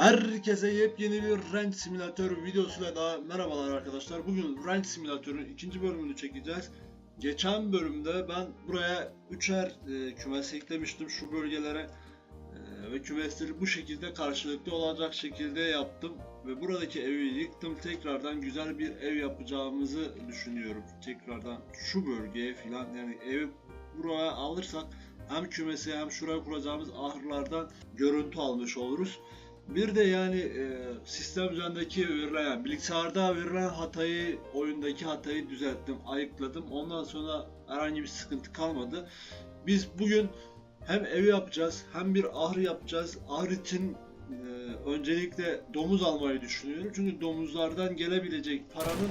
Herkese yepyeni bir Ranch Simülatör videosuyla daha merhabalar arkadaşlar. Bugün Ranch Simülatör'ün ikinci bölümünü çekeceğiz. Geçen bölümde ben buraya üçer e, kümes eklemiştim şu bölgelere. E, ve kümesleri bu şekilde karşılıklı olacak şekilde yaptım. Ve buradaki evi yıktım. Tekrardan güzel bir ev yapacağımızı düşünüyorum. Tekrardan şu bölgeye filan yani evi buraya alırsak hem kümesi hem şuraya kuracağımız ahırlardan görüntü almış oluruz. Bir de yani e, sistem üzerindeki verilen yani bilgisayarda verilen hatayı oyundaki hatayı düzelttim, ayıkladım. Ondan sonra herhangi bir sıkıntı kalmadı. Biz bugün hem evi yapacağız hem bir ahır yapacağız. Ahır için e, öncelikle domuz almayı düşünüyorum. Çünkü domuzlardan gelebilecek paranın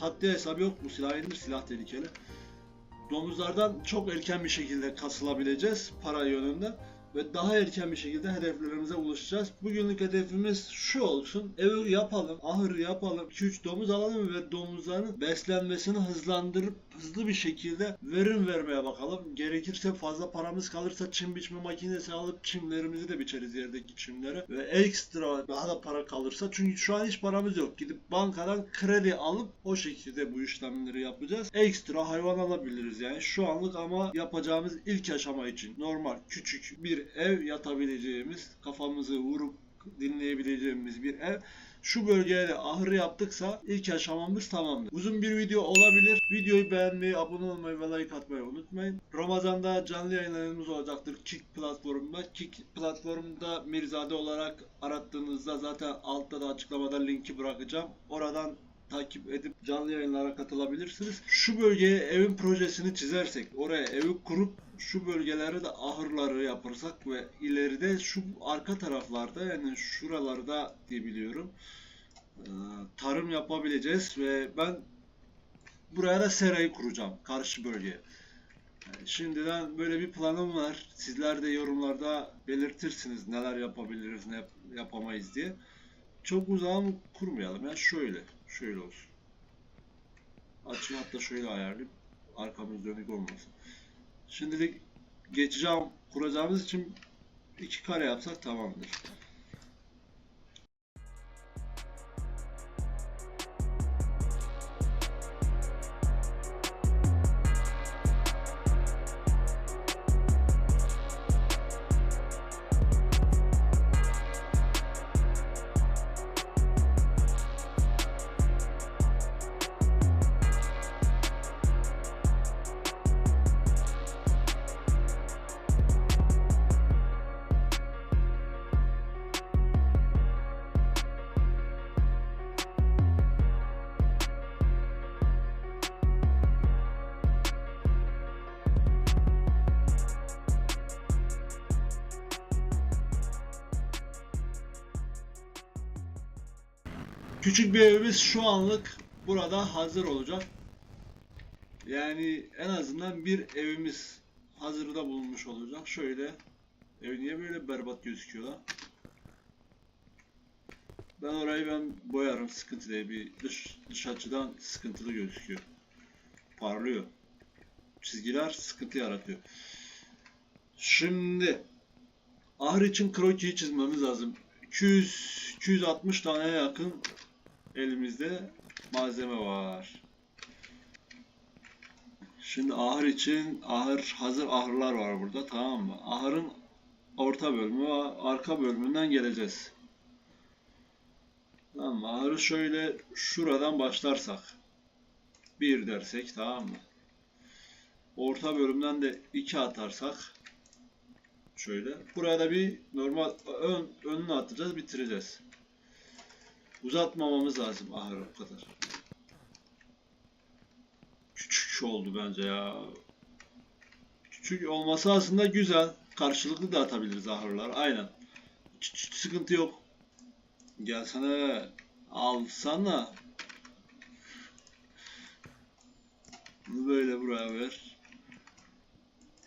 haddi hesabı yok. Bu silah indir, silah tehlikeli. Domuzlardan çok erken bir şekilde kasılabileceğiz para yönünde ve daha erken bir şekilde hedeflerimize ulaşacağız. Bugünlük hedefimiz şu olsun. Evi yapalım, ahır yapalım, 2-3 domuz alalım ve domuzların beslenmesini hızlandırıp hızlı bir şekilde verim vermeye bakalım. Gerekirse fazla paramız kalırsa çim biçme makinesi alıp çimlerimizi de biçeriz yerdeki çimlere ve ekstra daha da para kalırsa çünkü şu an hiç paramız yok. Gidip bankadan kredi alıp o şekilde bu işlemleri yapacağız. Ekstra hayvan alabiliriz yani şu anlık ama yapacağımız ilk aşama için normal küçük bir ev yatabileceğimiz kafamızı vurup dinleyebileceğimiz bir ev. Şu bölgeye de ahır yaptıksa ilk aşamamız tamamdır. Uzun bir video olabilir. Videoyu beğenmeyi, abone olmayı ve like atmayı unutmayın. Ramazan'da canlı yayınlarımız olacaktır Kick platformunda. Kick platformunda Mirzade olarak arattığınızda zaten altta da açıklamada linki bırakacağım. Oradan takip edip canlı yayınlara katılabilirsiniz. Şu bölgeye evin projesini çizersek, oraya evi kurup şu bölgelere de ahırları yaparsak ve ileride şu arka taraflarda yani şuralarda diye biliyorum e, tarım yapabileceğiz ve ben buraya da serayı kuracağım karşı bölgeye. Yani şimdiden böyle bir planım var. Sizler de yorumlarda belirtirsiniz neler yapabiliriz, ne yap- yapamayız diye. Çok uzağa mı kurmayalım ya şöyle, şöyle olsun. Açıyı hatta şöyle ayarlayayım. Arkamız dönük olmasın. Şimdilik geçeceğim kuracağımız için iki kare yapsak tamamdır. Küçük bir evimiz şu anlık burada hazır olacak. Yani en azından bir evimiz hazırda bulunmuş olacak. Şöyle ev niye böyle berbat gözüküyor lan? Ben orayı ben boyarım sıkıntı değil. Bir dış, dış açıdan sıkıntılı gözüküyor. Parlıyor. Çizgiler sıkıntı yaratıyor. Şimdi ahır için krokiyi çizmemiz lazım. 200 260 tane yakın elimizde malzeme var. Şimdi ahır için ahır hazır ahırlar var burada tamam mı? Ahırın orta bölümü ve arka bölümünden geleceğiz. Tamam? Ahırı şöyle şuradan başlarsak bir dersek tamam mı? Orta bölümden de iki atarsak şöyle. Buraya da bir normal ön, önüne atacağız bitireceğiz. Uzatmamamız lazım ahırı o kadar. Küçük oldu bence ya. Küçük olması aslında güzel. Karşılıklı da atabiliriz ahırlar. Aynen. Hiç, sıkıntı yok. Gelsene. Alsana. Bunu böyle buraya ver.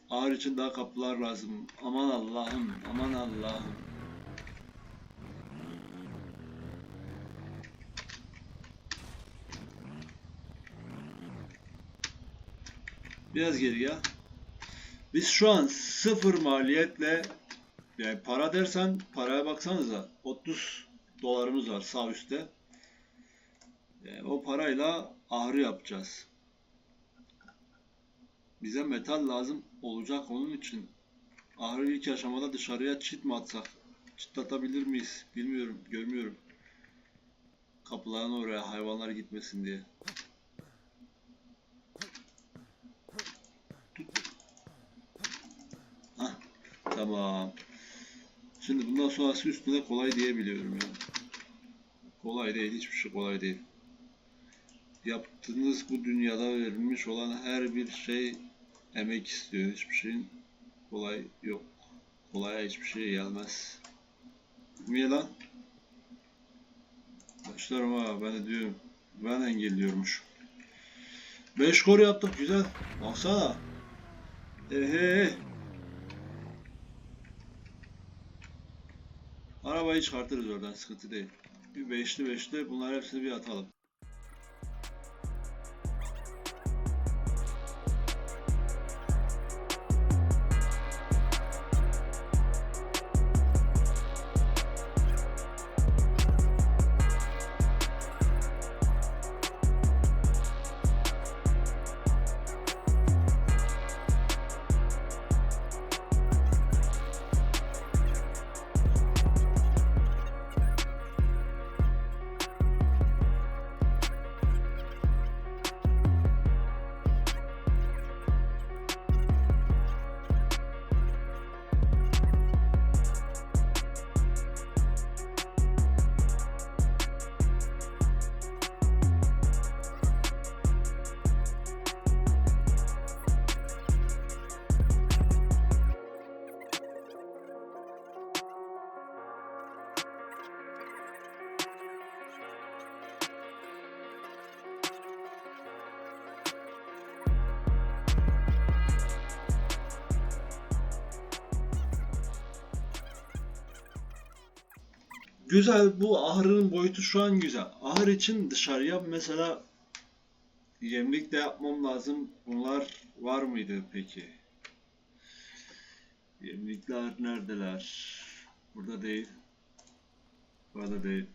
Ahır için daha kapılar lazım. Aman Allah'ım. Aman Allah'ım. Biraz geri gel. Biz şu an sıfır maliyetle Yani para dersen paraya baksanıza 30 dolarımız var sağ üstte. Yani o parayla ahırı yapacağız. Bize metal lazım olacak onun için. Ahırı ilk aşamada dışarıya çit mi atsak? Çıtlatabilir miyiz? Bilmiyorum, görmüyorum. Kapıların oraya hayvanlar gitmesin diye. Hah, tamam. Şimdi bundan sonrası üstüne kolay diyebiliyorum yani. Kolay değil, hiçbir şey kolay değil. Yaptığınız bu dünyada verilmiş olan her bir şey emek istiyor. Hiçbir şeyin kolay yok. Kolaya hiçbir şey gelmez. Niye lan? Başlarım ha ben diyorum. Ben engelliyormuş. 5 kor yaptık güzel. Baksana. Ehe. Arabayı çıkartırız oradan sıkıntı değil. Bir beşli beşli bunlar hepsini bir atalım. Güzel bu ahırın boyutu şu an güzel. Ahır için dışarıya mesela yemlik de yapmam lazım. Bunlar var mıydı peki? Yemlikler neredeler? Burada değil. Burada değil.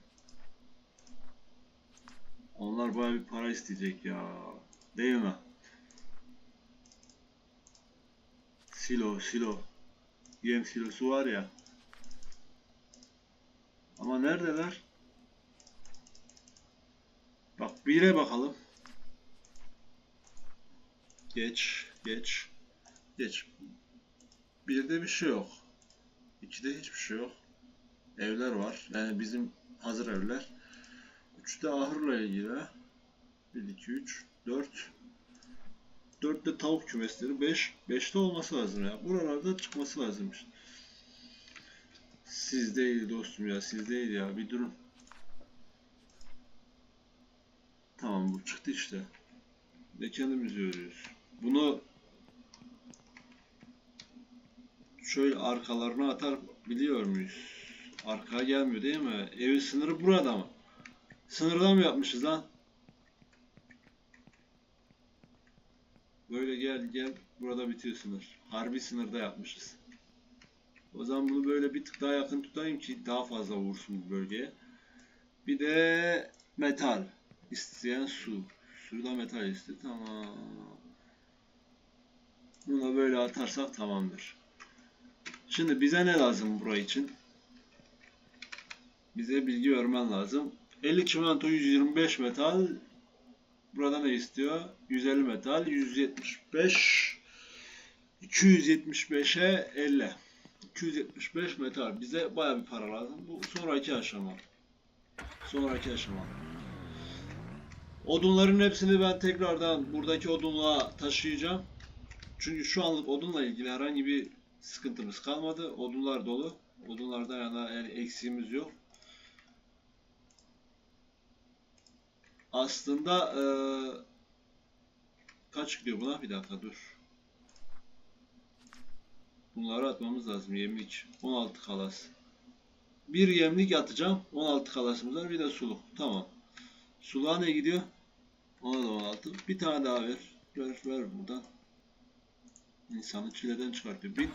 Onlar bayağı bir para isteyecek ya. Değil mi? Silo, silo. Yem silosu var ya. Ama neredeler? Bak bire bakalım. Geç, geç, geç. Birde bir şey yok. İkide hiçbir şey yok. Evler var. Yani bizim hazır evler. Üçte ahırla ilgili. 1, 2, 3, 4. Dörtte tavuk kümesleri. 5. Beşte olması lazım ya. Buralarda çıkması lazım işte. Siz değil dostum ya siz değil ya bir durun. Tamam bu çıktı işte. Ve kendimiz örüyoruz. Bunu şöyle arkalarına atar biliyor muyuz? Arkaya gelmiyor değil mi? Evin sınırı burada mı? Sınırdan mı yapmışız lan? Böyle gel gel burada bitiyor sınır. Harbi sınırda yapmışız. O zaman bunu böyle bir tık daha yakın tutayım ki daha fazla vursun bu bölgeye. Bir de metal. isteyen su. Suda metal iste. Tamam. Bunu da böyle atarsak tamamdır. Şimdi bize ne lazım burayı için? Bize bilgi vermen lazım. 50 çimento 125 metal. Burada ne istiyor? 150 metal. 175 275'e 50. 275 metal. Bize baya bir para lazım. Bu sonraki aşama. Sonraki aşama. Odunların hepsini ben tekrardan buradaki odunluğa taşıyacağım. Çünkü şu anlık odunla ilgili herhangi bir sıkıntımız kalmadı. Odunlar dolu. Odunlarda yana yani eksiğimiz yok. Aslında eee kaç gidiyor buna? Bir dakika dur. Bunları atmamız lazım yemlik. 16 kalas. Bir yemlik atacağım. 16 kalasımız var. Bir de suluk. Tamam. Suluğa ne gidiyor? Ona da 16. Bir tane daha ver. Ver ver buradan. İnsanı çileden çıkartıyor. Bir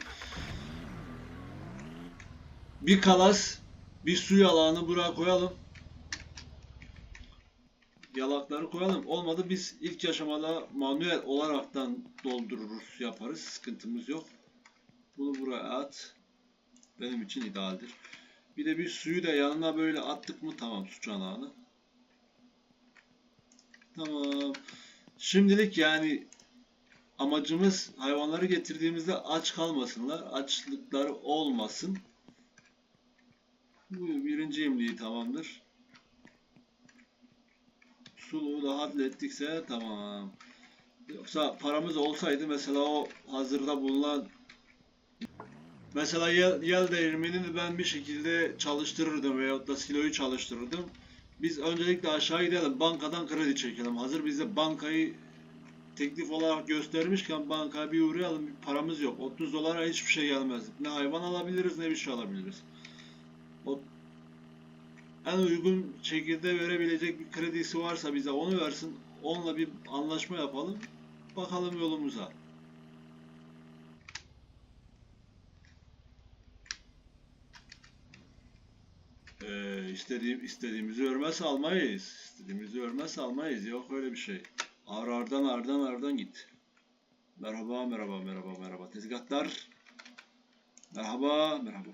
bir kalas, bir su yalağını buraya koyalım. Yalakları koyalım. Olmadı biz ilk aşamada manuel olaraktan doldururuz, yaparız. Sıkıntımız yok. Bunu buraya at. Benim için idealdir. Bir de bir suyu da yanına böyle attık mı tamam su çanağını. Tamam. Şimdilik yani amacımız hayvanları getirdiğimizde aç kalmasınlar. Açlıkları olmasın. Bu birinci imliği tamamdır. Suluğu da hallettikse tamam. Yoksa paramız olsaydı mesela o hazırda bulunan mesela yel, yel değirmenini ben bir şekilde çalıştırırdım veyahut da siloyu çalıştırırdım. Biz öncelikle aşağı gidelim bankadan kredi çekelim. Hazır bize bankayı teklif olarak göstermişken bankaya bir uğrayalım. Bir paramız yok. 30 dolara hiçbir şey gelmez. Ne hayvan alabiliriz ne bir şey alabiliriz. O en uygun şekilde verebilecek bir kredisi varsa bize onu versin. Onunla bir anlaşma yapalım. Bakalım yolumuza. Ee, istediğim istediğimizi örmezse almayız. İstediğimizi örmezse almayız. Yok öyle bir şey. Ar ardan ardan ardan git. Merhaba merhaba merhaba merhaba tezgahlar. Merhaba merhaba.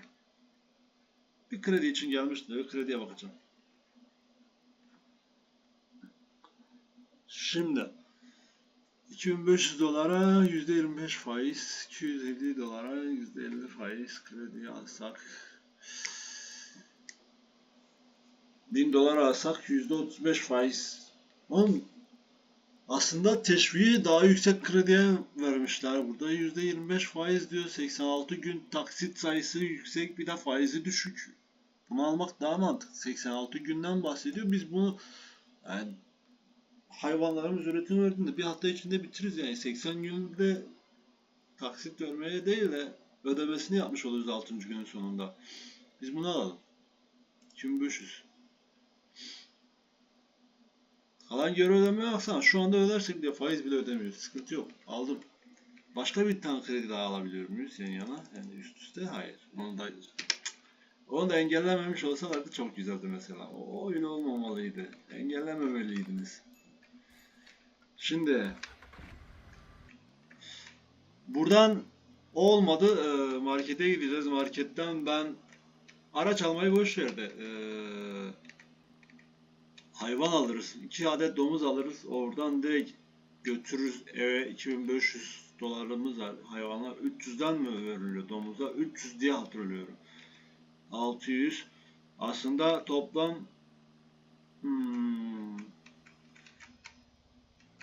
Bir kredi için gelmişti. Bir krediye bakacağım. Şimdi 2500 dolara %25 faiz, 250 dolara %50 faiz kredi alsak 1000 dolar alsak %35 faiz. Oğlum aslında teşviği daha yüksek krediye vermişler burada. %25 faiz diyor. 86 gün taksit sayısı yüksek bir de faizi düşük. Bunu almak daha mantıklı. 86 günden bahsediyor. Biz bunu yani hayvanlarımız üretim verdiğinde bir hafta içinde bitiririz yani 80 günde taksit vermeye değil de ödemesini yapmış oluruz 6. günün sonunda. Biz bunu alalım. 2500. Kalan geri ödeme yapsan şu anda ödersek diye faiz bile ödemiyoruz. Sıkıntı yok. Aldım. Başka bir tane kredi daha alabiliyor muyuz yan yana? Yani üst üste hayır. Onu da onu da engellememiş olsalardı çok güzeldi mesela. O oyun olmamalıydı. Engellememeliydiniz. Şimdi buradan olmadı. Ee, markete gideceğiz. Marketten ben araç almayı boş verdi. Ee, hayvan alırız. 2 adet domuz alırız. Oradan direkt götürürüz eve 2500 dolarımız var. Hayvanlar 300'den mi veriliyor domuza? 300 diye hatırlıyorum. 600. Aslında toplam hmm,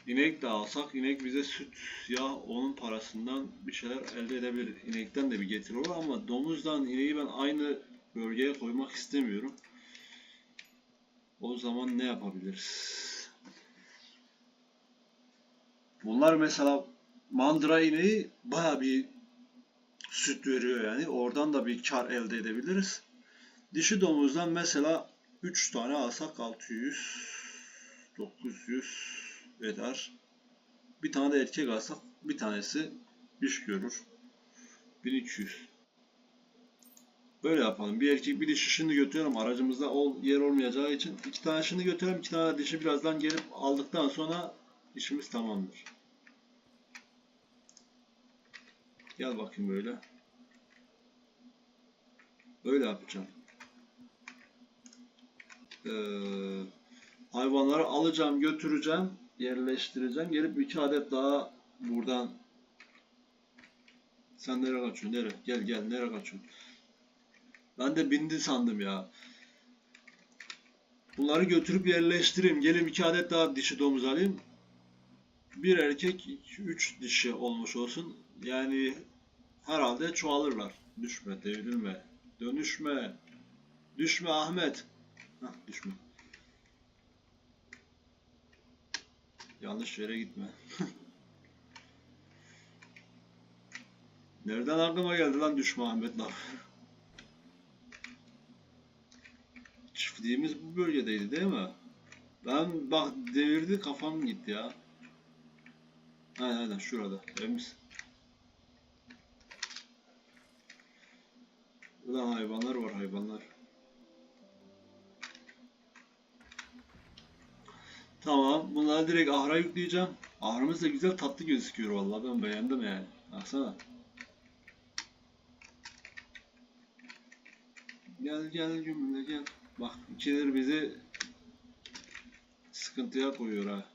inek de alsak inek bize süt, yağ, onun parasından bir şeyler elde edebilir. İnekten de bir getiri olur ama domuzdan ineği ben aynı bölgeye koymak istemiyorum. O zaman ne yapabiliriz? Bunlar mesela mandıra ineği baya bir süt veriyor yani. Oradan da bir kar elde edebiliriz. Dişi domuzdan mesela 3 tane alsak 600 900 eder. Bir tane de erkek alsak bir tanesi iş görür. 1200. Böyle yapalım. Bir erkek bir dişi şimdi götürüyorum. Aracımızda ol, yer olmayacağı için iki tane şimdi götürüyorum. iki tane dişi birazdan gelip aldıktan sonra işimiz tamamdır. Gel bakayım böyle. Böyle yapacağım. Ee, hayvanları alacağım, götüreceğim, yerleştireceğim. Gelip iki adet daha buradan sen nereye kaçıyorsun? Nereye? Gel gel. Nereye kaçıyorsun? Ben de bindi sandım ya. Bunları götürüp yerleştireyim. Gelin iki adet daha dişi domuz alayım. Bir erkek, üç dişi olmuş olsun. Yani herhalde çoğalırlar. Düşme, devrilme. Dönüşme. Düşme Ahmet. Hah, düşme. Yanlış yere gitme. Nereden aklıma geldi lan düşme Ahmet laf? Çiftliğimiz bu bölgedeydi değil mi? Ben bak devirdi kafam gitti ya. Aynen aynen şurada evimiz. Ulan hayvanlar var hayvanlar. Tamam. Bunları direkt ahıra yükleyeceğim. Ahırımız da güzel tatlı gözüküyor vallahi ben beğendim yani. Baksana. Gel gel cümle gel. Bak ikileri bizi sıkıntıya koyuyor ha.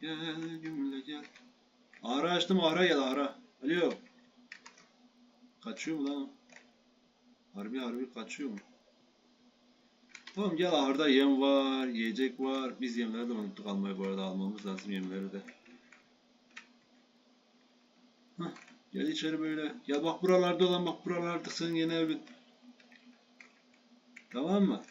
Gel cümle gel. Ahıra açtım ahıra gel ahıra. Alo. Kaçıyor mu lan? Harbi harbi kaçıyor mu? Tamam gel ahırda yem var, yiyecek var. Biz yemleri de unuttuk almayı bu arada almamız lazım yemleri de. Hah, gel içeri böyle. Gel bak buralarda olan bak buralarda senin yeni evin. Tamam mı?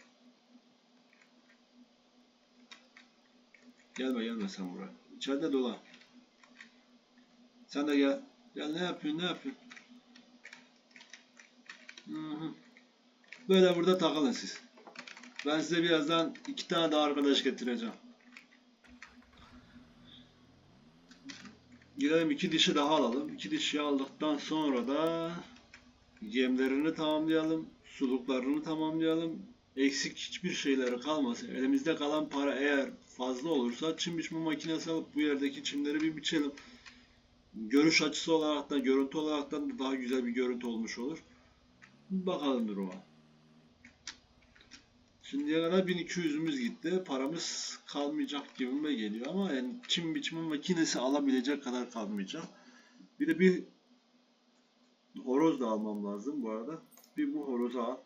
Gelme gelme sen buraya. İçeride dolan. Sen de gel. Gel ne yapıyorsun ne yapıyorsun? Hı hı. Böyle burada takılın siz. Ben size birazdan iki tane daha arkadaş getireceğim. Gidelim iki dişi daha alalım. İki dişi aldıktan sonra da yemlerini tamamlayalım. Suluklarını tamamlayalım. Eksik hiçbir şeyleri kalmasın. Elimizde kalan para eğer fazla olursa çim biçme makinesi alıp bu yerdeki çimleri bir biçelim. Görüş açısı olarak da görüntü olarak da daha güzel bir görüntü olmuş olur. Bakalım duruma. Şimdiye kadar 1200'ümüz gitti. Paramız kalmayacak gibime geliyor ama yani çim biçme makinesi alabilecek kadar kalmayacak. Bir de bir horoz da almam lazım bu arada. Bir bu horozu al.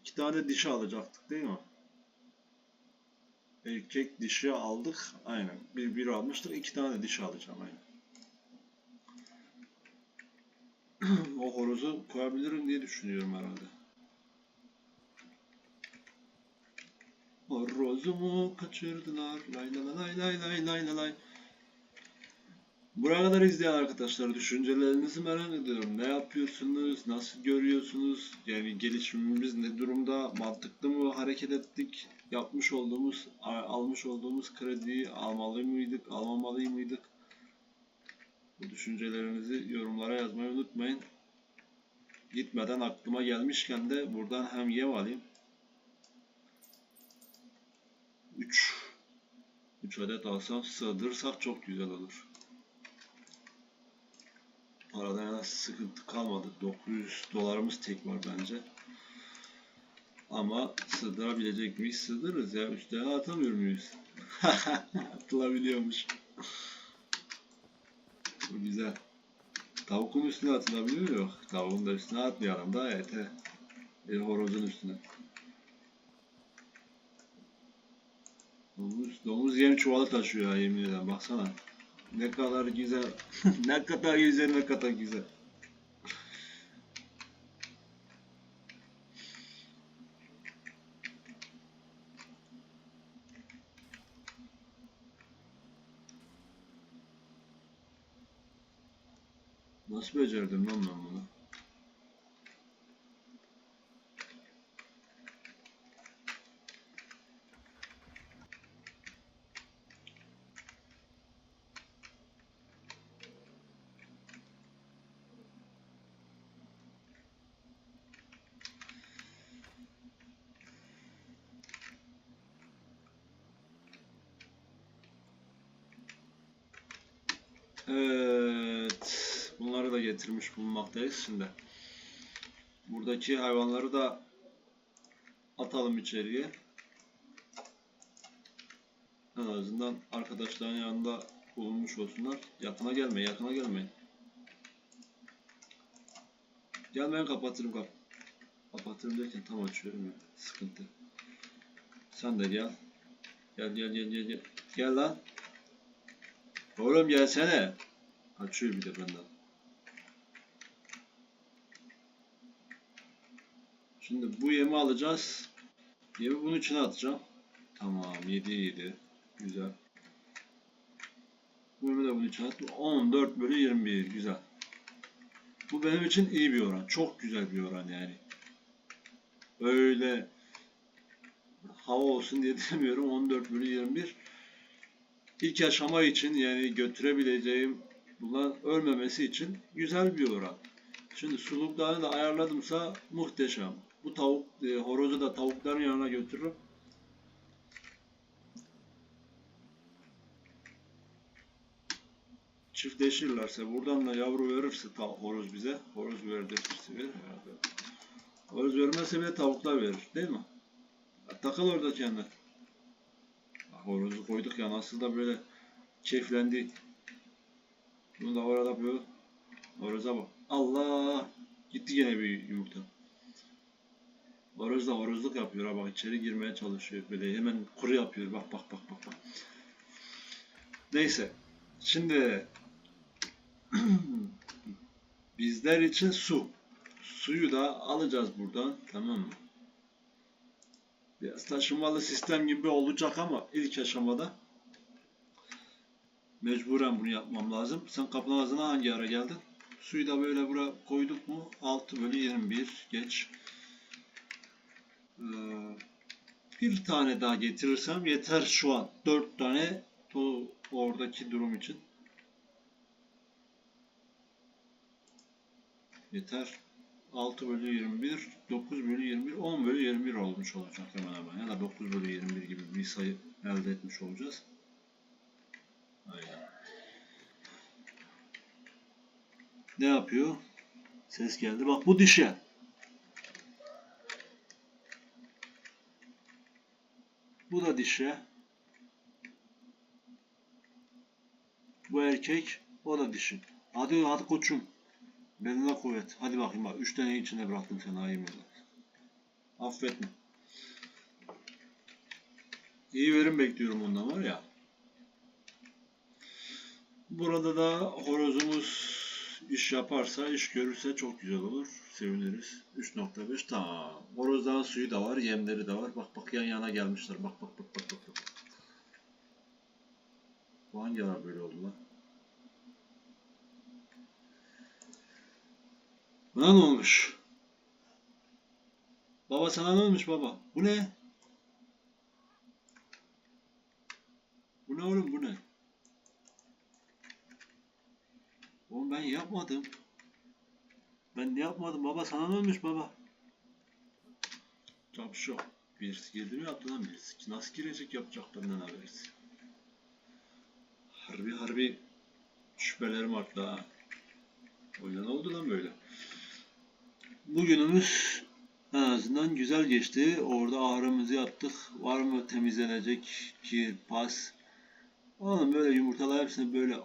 İki tane dişi alacaktık değil mi? Erkek dişi aldık. Aynen. Bir, bir almıştık. iki tane dişi alacağım. Aynen. o horozu koyabilirim diye düşünüyorum herhalde. Horozumu kaçırdılar. Lay lay lay lay lay lay lay. Buraya kadar izleyen arkadaşlar düşüncelerinizi merak ediyorum. Ne yapıyorsunuz? Nasıl görüyorsunuz? Yani gelişimimiz ne durumda? Mantıklı mı hareket ettik? Yapmış olduğumuz, almış olduğumuz krediyi almalı mıydık? Almamalı mıydık? Bu düşüncelerinizi yorumlara yazmayı unutmayın. Gitmeden aklıma gelmişken de buradan hem yem alayım. 3 3 adet alsam sığdırırsak çok güzel olur. Arada yana sıkıntı kalmadı. 900 dolarımız tek var bence. Ama sığdırabilecek miyiz? Sığdırırız ya. Üstüne atamıyor muyuz? Atılabiliyormuş. Bu güzel. Tavukun üstüne atılabiliyor yok. Tavuğun da üstüne atmayalım da ete. Bir horozun üstüne. Domuz, domuz yem çuvalı taşıyor ya yemin ederim. Baksana. Ne kadar güzel. ne kadar güzel, ne kadar güzel. Nasıl becerdim lan ben bunu? Evet. Bunları da getirmiş bulunmaktayız şimdi. Buradaki hayvanları da atalım içeriye. En azından arkadaşların yanında bulunmuş olsunlar. Yakına gelme, yakına gelmeyin. Gelmeyin kapatırım kap. Kapatırım derken tam açıyorum ya. Sıkıntı. Sen de gel. Gel gel gel gel gel. Gel lan. Oğlum gelsene. Açıyor bir de benden. Şimdi bu yemi alacağız. Yemi bunun içine atacağım. Tamam 7 7. Güzel. Bu yemi de bunun içine attım. 14 bölü 21. Güzel. Bu benim için iyi bir oran. Çok güzel bir oran yani. Öyle hava olsun diye demiyorum. 14 bölü 21 ilk aşama için yani götürebileceğim bunlar ölmemesi için güzel bir oran. Şimdi suluklarını da ayarladımsa muhteşem. Bu tavuk, e, horozu da tavukların yanına götürürüm. Çiftleşirlerse buradan da yavru verirse ta, horoz bize. Horoz verdirtirse verir herhalde. Horoz vermezse bile tavuklar verir değil mi? Takıl orada kendine. Horozu koyduk ya nasıl da böyle keyiflendi. Bunu da orada böyle horoza bak. Allah! Gitti gene bir yumurta. Horoz da horozluk yapıyor bak içeri girmeye çalışıyor böyle hemen kuru yapıyor bak bak bak bak bak. Neyse. Şimdi bizler için su. Suyu da alacağız buradan tamam mı? Biraz taşımalı sistem gibi olacak ama ilk aşamada mecburen bunu yapmam lazım. Sen kapının ağzına hangi ara geldin? Suyu da böyle buraya koyduk mu? 6 bölü 21 geç. Ee, bir tane daha getirirsem yeter şu an. 4 tane bu oradaki durum için. Yeter. 6 bölü 21, 9 bölü 21, 10 bölü 21 olmuş olacak hemen hemen. Ya da 9 bölü 21 gibi bir sayı elde etmiş olacağız. Aynen. Ne yapıyor? Ses geldi. Bak bu dişi. Bu da dişi. Bu erkek. O da dişi. Hadi hadi koçum. Beline kuvvet. Hadi bakayım bak. Üç tane içine bıraktım seni ayım Affetme. İyi verim bekliyorum ondan var ya. Burada da horozumuz iş yaparsa, iş görürse çok güzel olur. Seviniriz. 3.5 tamam. Horozdan suyu da var, yemleri de var. Bak bak yan yana gelmişler. Bak bak bak bak bak. bak. Bu hangi ara böyle oldu lan? Buna ne olmuş? Baba sana ne olmuş baba? Bu ne? Bu ne oğlum bu ne? Oğlum ben yapmadım. Ben de yapmadım baba sana ne olmuş baba? Şu. Birisi girdi mi yaptı lan birisi. Nasıl girecek yapacak benden habersiz. Harbi harbi şüphelerim arttı ha. O yüzden oldu lan böyle. Bugünümüz en azından güzel geçti. Orada ağrımızı yaptık. Var mı temizlenecek kir, pas? Oğlum böyle yumurtalar hepsini böyle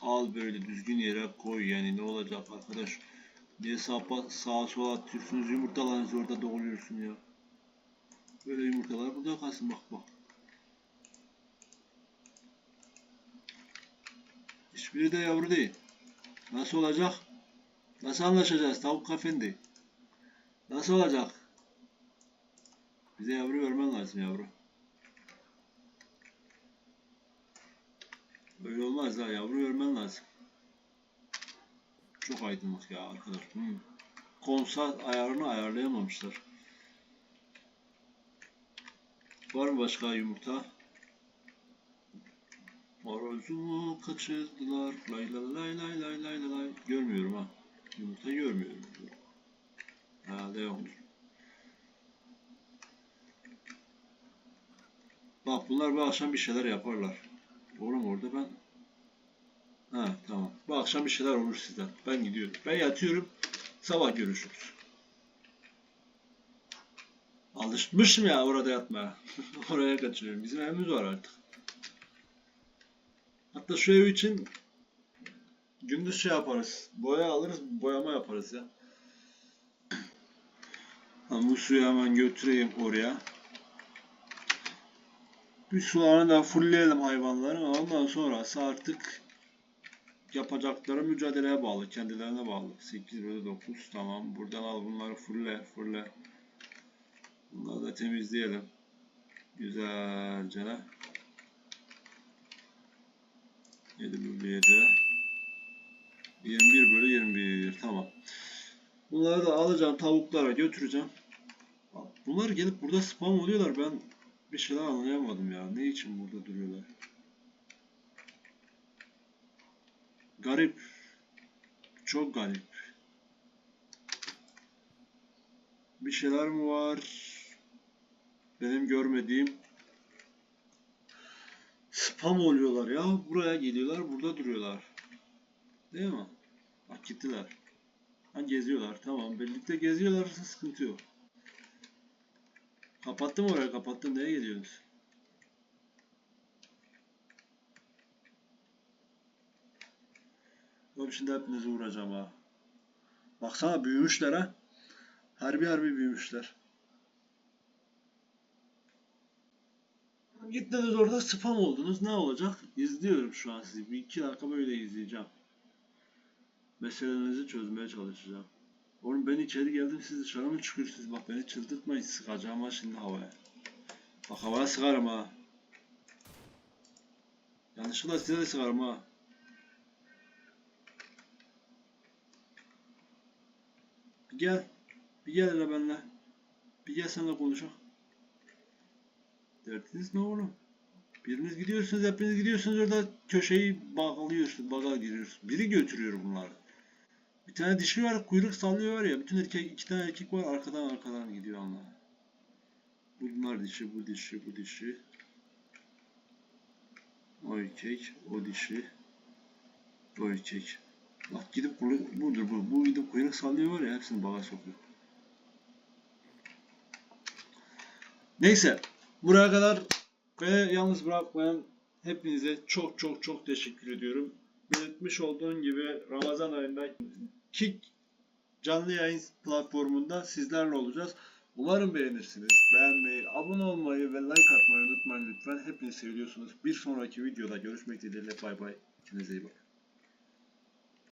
al böyle düzgün yere koy yani ne olacak arkadaş? Niye sağa, sağa sola atıyorsunuz yumurtalarınızı orada doğruyorsun ya. Böyle yumurtalar burada kalsın bak bak. Hiçbiri de yavru değil. Nasıl olacak? Nasıl anlaşacağız tavuk kafendi? Nasıl olacak? Bize yavru vermen lazım yavru. Böyle olmaz ha yavru vermen lazım. Çok aydınlık ya arkadaş. Hmm. Konsol ayarını ayarlayamamışlar. Var mı başka yumurta? Horozumu kaçırdılar. Lay lay lay lay lay lay lay. Görmüyorum ha. Yumurta görmüyorum. Herhalde yoktur. Bak bunlar bu akşam bir şeyler yaparlar. Oğlum orada ben... Ha tamam. Bu akşam bir şeyler olur sizden. Ben gidiyorum. Ben yatıyorum. Sabah görüşürüz. Alışmışım ya orada yatmaya. Oraya kaçıyorum. Bizim evimiz var artık. Hatta şu ev için gündüz şey yaparız. Boya alırız, boyama yaparız ya. Ben bu suyu hemen götüreyim oraya. Bir sularını da fullleyelim hayvanların. Ondan sonrası artık yapacakları mücadeleye bağlı, kendilerine bağlı. 8 bölü 9 tamam. Buradan al bunları fulle, fulle. Bunları da temizleyelim. Güzelce. 7 bölü 7. 21 bölü 21 tamam. Bunları da alacağım tavuklara götüreceğim. Bunlar gelip burada spam oluyorlar. Ben bir şeyler anlayamadım ya. Ne için burada duruyorlar? Garip. Çok garip. Bir şeyler mi var? Benim görmediğim. Spam oluyorlar ya. Buraya geliyorlar, burada duruyorlar. Değil mi? Bak gittiler. Ha geziyorlar. Tamam. Birlikte geziyorlarsa sıkıntı yok. Kapattım orayı kapattım. Neye geliyorsunuz? Oğlum şimdi hepinizi vuracağım ha. Baksana büyümüşler ha. Harbi harbi büyümüşler. Gittiniz orada spam oldunuz. Ne olacak? İzliyorum şu an sizi. Bir iki dakika böyle izleyeceğim. Meselenizi çözmeye çalışacağım. Oğlum ben içeri geldim siz dışarı mı çıkıyorsunuz? Bak beni çıldırtmayın sıkacağım ha şimdi havaya. Bak havaya sıkarım ha. Yanlışlıkla size de sıkarım ha. Bir gel. Bir gel hele benimle. Bir gel seninle konuşalım. Derdiniz ne oğlum? Biriniz gidiyorsunuz, hepiniz gidiyorsunuz orada köşeyi bağlıyorsunuz, baga giriyorsunuz. Biri götürüyor bunları. Bir tane dişi var, kuyruk sallıyor var ya, bütün erkek, iki tane erkek var arkadan arkadan gidiyor onlar. Bunlar dişi, bu dişi, bu dişi. O erkek, o dişi. O erkek. Bak gidip kuyruk, budur bu, bu gidip kuyruk sallıyor var ya, hepsini baga sokuyor. Neyse, buraya kadar ve yalnız bırakmayan hepinize çok çok çok teşekkür ediyorum. Belirtmiş olduğum gibi Ramazan ayında Kick canlı yayın platformunda sizlerle olacağız. Umarım beğenirsiniz. Beğenmeyi, abone olmayı ve like atmayı unutmayın lütfen. Hepinizi seviyorsunuz. Bir sonraki videoda görüşmek dileğiyle. Bay bay. Kendinize iyi bakın.